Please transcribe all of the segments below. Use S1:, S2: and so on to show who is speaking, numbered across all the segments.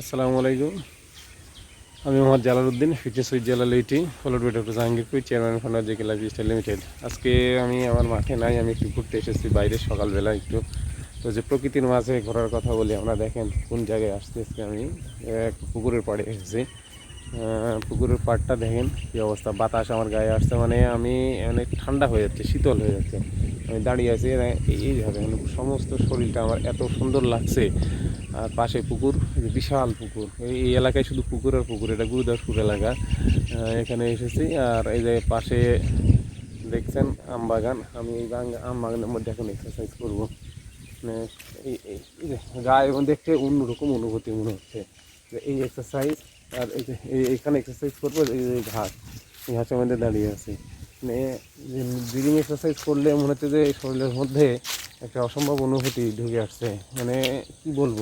S1: আসসালামু আলাইকুম। আমি Mohammad Jalaluddin, fitness with জালালিটি followed by doctor Jahangirpur chairman founder JK lifestyle limited. আজকে আমি আমার মাঠে নাই, আমি একটু ঘুরতে এসেছি বাইরে সকালবেলা একটু। তো যে প্রকৃতির মাঝে ঘোরার কথা বলি, আমরা দেখেন কোন জায়গায় আসতে আসতে আমি। এক পুকুরের পাড়ে এসেছি। পুকুরের পাড়টা দেখেন কী অবস্থা, বাতাস আমার গায়ে আসছে মানে আমি অনেক ঠান্ডা হয়ে যাচ্ছে, শীতল হয়ে যাচ্ছে। আমি দাঁড়িয়ে আছি এইভাবে মানে সমস্ত শরীরটা আমার এত সুন্দর লাগছে। আর পাশে পুকুর বিশাল পুকুর। এই এলাকায় শুধু পুকুর আর পুকুর, এটা গুরুদাসপুর এলাকা। এখানে এসেছি আর এই যে পাশে দেখছেন আম বাগান। আমি এই আম বাগানের মধ্যে এখন এক্সারসাইজ করব। মানে গায়ে দেখতে অন্যরকম অনুভূতি মনে হচ্ছে। যে এই এক্সারসাইজ আর এই যে এখানে এক্সারসাইজ করব, এই যে ঘাস, এই ঘাসের মধ্যে দাঁড়িয়ে আছি। মানে ব্রিদিং এক্সারসাইজ করলে মনে হচ্ছে যে শরীরের মধ্যে একটা অসম্ভব অনুভূতি ঢুকে আসছে। মানে কি বলব?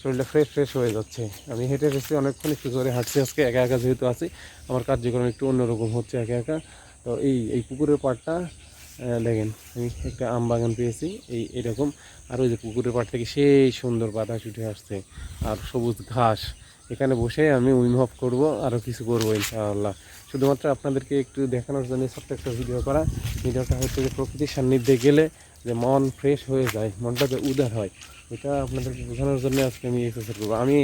S1: শরীরটা ফ্রেশ ফ্রেশ হয়ে যাচ্ছে। আমি হেঁটে এসেছি অনেকক্ষণ একটু জোরে হাঁটছি আজকে, একা একা যেহেতু আছি, আমার কার্যক্রম একটু অন্যরকম হচ্ছে একা একা। তো এই এই পুকুরের পাড়টা দেখেন, আমি একটা আম বাগান পেয়েছি, এই, এরকম। আর ওই যে পুকুরের পাড় থেকে সেই সুন্দর বাতাস উঠে আসছে, আর সবুজ ঘাস। এখানে বসে আমি উইমহপ করব আরও কিছু করব, ইনশাআল্লাহ। শুধুমাত্র আপনাদেরকে একটু দেখানোর জন্য ছোট্ট একটা ভিডিও করা। ভিডিওটা হচ্ছে যে প্রকৃতির সান্নিধ্যে গেলে যে মন ফ্রেশ হয়ে যায়, মনটা যে উদার হয়, এটা আপনাদেরকে বোঝানোর জন্য আজকে আমি এক্সারসাইজ করব। আমি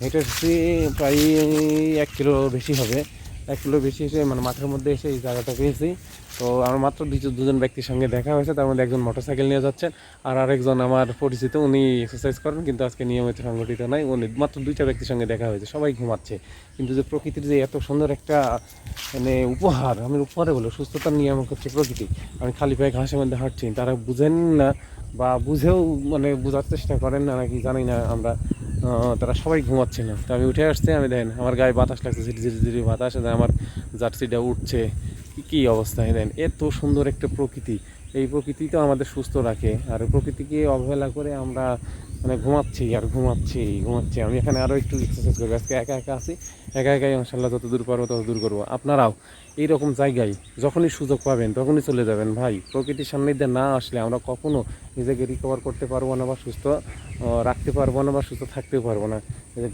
S1: হেঁটে এসেছি প্রায় এক কিলো বেশি হবে। এক কিলো বেশি এসে মানে মাঠের মধ্যে এসে এই জায়গাটা পেয়েছি। তো আমার মাত্র দুজন দুজন ব্যক্তির সঙ্গে দেখা হয়েছে, তার মধ্যে একজন মোটরসাইকেল নিয়ে যাচ্ছেন আর আরেকজন আমার পরিচিত, উনি এক্সারসাইজ করেন, কিন্তু আজকে নিয়মিত সংগঠিত নাই, উনি মাত্র দুইটা ব্যক্তির সঙ্গে দেখা হয়েছে, সবাই ঘুমাচ্ছে। কিন্তু যে প্রকৃতির যে এত সুন্দর একটা মানে উপহার, আমি উপহারে বলো, সুস্থতার নিয়ামক হচ্ছে প্রকৃতি। আমি খালি পায়ে ঘাসের মধ্যে হাঁটছি, তারা বুঝেন না বা বুঝেও মানে বোঝার চেষ্টা করেন না, নাকি জানি না আমরা তারা সবাই ঘুমাচ্ছে না তো আমি উঠে আসছি আমি দেন, আমার গায়ে বাতাস লাগছে, ঝিরি ঝিরি বাতাস আমার জার্সিটা উঠছে। কী কী অবস্থায় দেন, এত সুন্দর একটা প্রকৃতি। এই প্রকৃতি তো আমাদের সুস্থ রাখে, আর প্রকৃতিকে অবহেলা করে আমরা মানে ঘুমাচ্ছি আর ঘুমাচ্ছি ঘুমাচ্ছি। আমি এখানে আরও একটু এক্সারসাইজ করব। আজকে একা একা আছি। একা একাই ইনশাল্লাহ যত দূর পারব তত দূর করব। আপনারাও এইরকম জায়গায় যখনই সুযোগ পাবেন, তখনই চলে যাবেন। ভাই, প্রকৃতির সান্নিধ্যে না আসলে আমরা কখনো নিজেকে রিকভার করতে পারব না বা সুস্থ রাখতে পারব না বা সুস্থ থাকতে পারব না।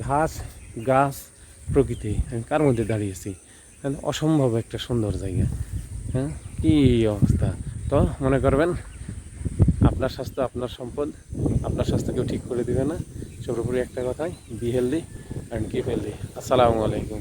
S1: ঘাস, গাছ, প্রকৃতি, আমি কার মধ্যে দাঁড়িয়েছি অসম্ভব একটা সুন্দর জায়গা। হ্যাঁ কী অবস্থা? তো মনে করবেন আপনার স্বাস্থ্য, আপনার সম্পদ, আপনার স্বাস্থ্যকেও ঠিক করে দেবে না। সর্বোপরি একটা কথাই be healthy and keep healthy আসসালামু আলাইকুম।